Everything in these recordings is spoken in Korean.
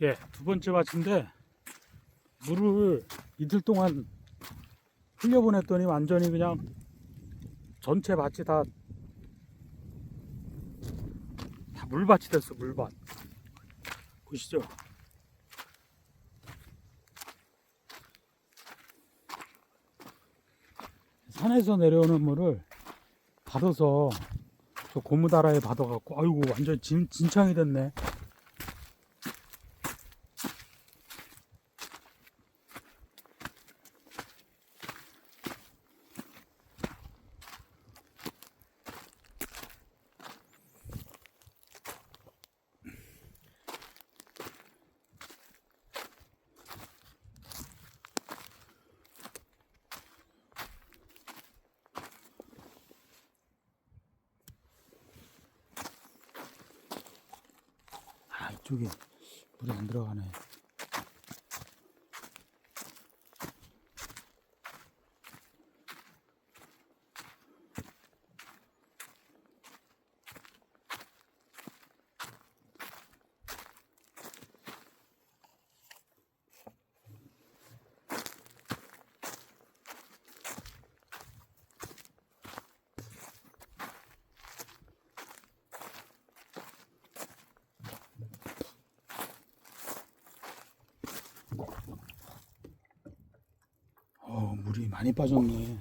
예, 두 번째 밭인데 물을 이틀 동안 흘려보냈더니 완전히 그냥 전체 밭이 다, 다 물밭이 됐어, 물밭. 보시죠. 산에서 내려오는 물을 받아서 저 고무다라에 받아갖고 아이고 완전 진, 진창이 됐네. 아 이쪽에 물이 안 들어가네. 어 물이 많이 빠졌네.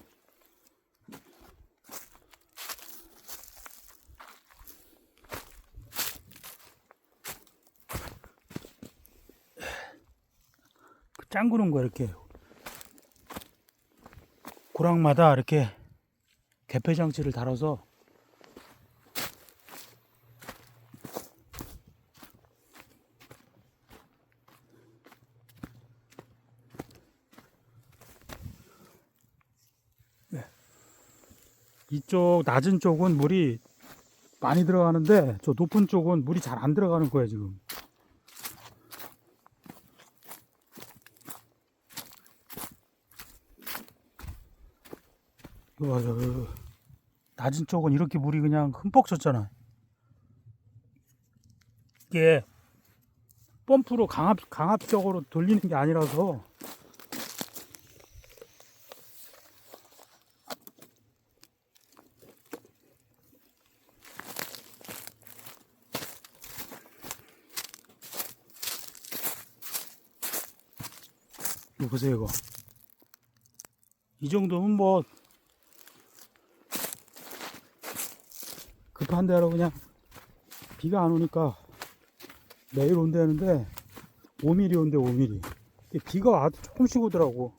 그 짱구는 거 이렇게 고랑마다 이렇게 개폐 장치를 달아서 이쪽 낮은 쪽은 물이 많이 들어가는데 저 높은 쪽은 물이 잘 안 들어가는 거예요 지금. 낮은 쪽은 이렇게 물이 그냥 흠뻑 젖잖아 이게 펌프로 강압, 강압적으로 돌리는 게 아니라서 이거 보세요 이거. 이 정도면 뭐 급한 대로 그냥 비가 안 오니까 매일 온다는데 5mm 온대 5mm 근데 비가 아주 조금씩 오더라고.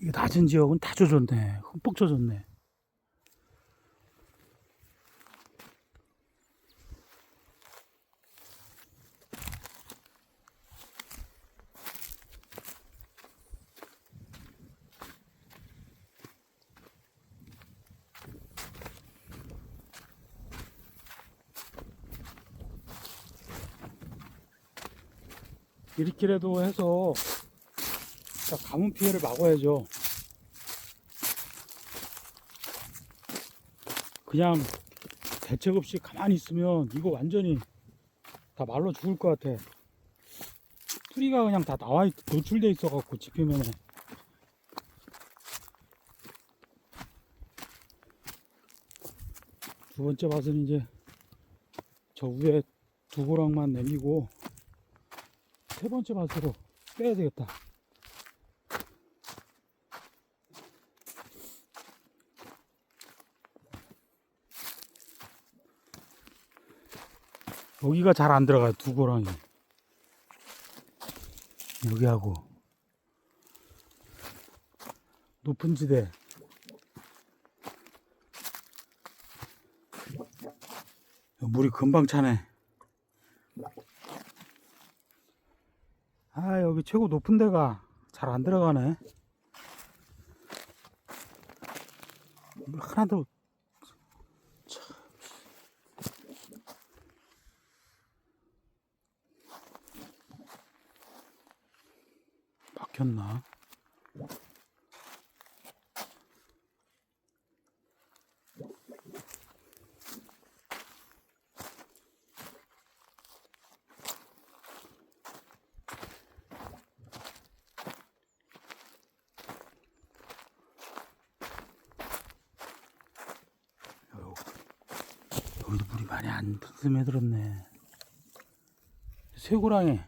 이 낮은 지역은 다 젖었네. 흠뻑 젖었네 이렇게라도 해서 자, 가뭄 피해를 막아야죠. 그냥 대책 없이 가만히 있으면 이거 완전히 다 말로 죽을 것 같아. 뿌리가 그냥 다 나와 있, 노출돼 있어갖고 지표면에. 두 번째 밭은 이제 저 위에 두 고랑만 내리고 세 번째 밭으로 빼야 되겠다. 여기가 잘 안 들어가요, 두 고랑이. 여기하고. 높은 지대. 물이 금방 차네. 아 여기 최고 높은 데가 잘 안 들어가네. 물 하나도 참. 막혔나 여기도 물이 많이 안 스며들었네. 쇠고랑에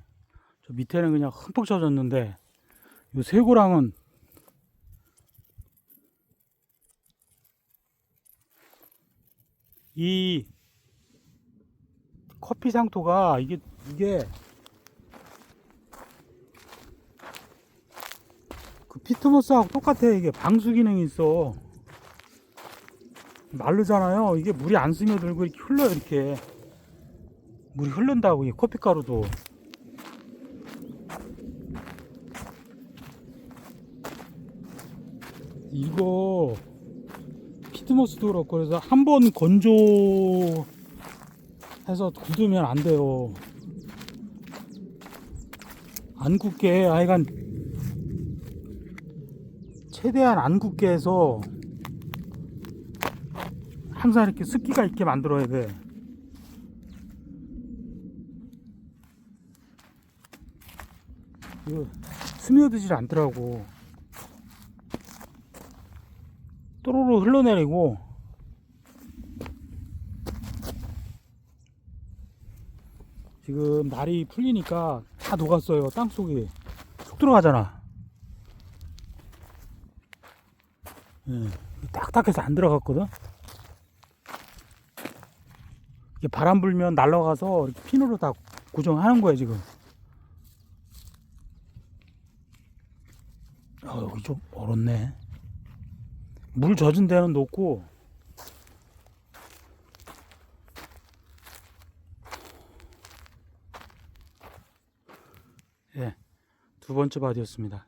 저 밑에는 그냥 흠뻑 젖었는데 이 쇠고랑은 이 커피 상토가 이게 이게 그 피트모스하고 똑같아 이게 방수 기능이 있어 마르잖아요. 이게 물이 안 스며들고 이렇게 흘러 이렇게. 물이 흐른다고 이 커피 가루도. 이거 피트모스도 그렇고 그래서 한 번 건조해서 굳으면 안 돼요. 안 굳게 하여간 최대한 안 굳게 해서 항상 이렇게 습기가 있게 만들어야 돼. 이거 스며들질 않더라고. 또로로 흘러내리고. 지금 날이 풀리니까 다 녹았어요 땅속에. 쑥 들어가잖아. 예, 딱딱해서 안 들어갔거든 바람 불면 날아가서 핀으로 다 고정하는 거야 지금. 아 여기 좀 얼었네. 물 젖은 데는 녹고. 예, 두 번째 바디였습니다.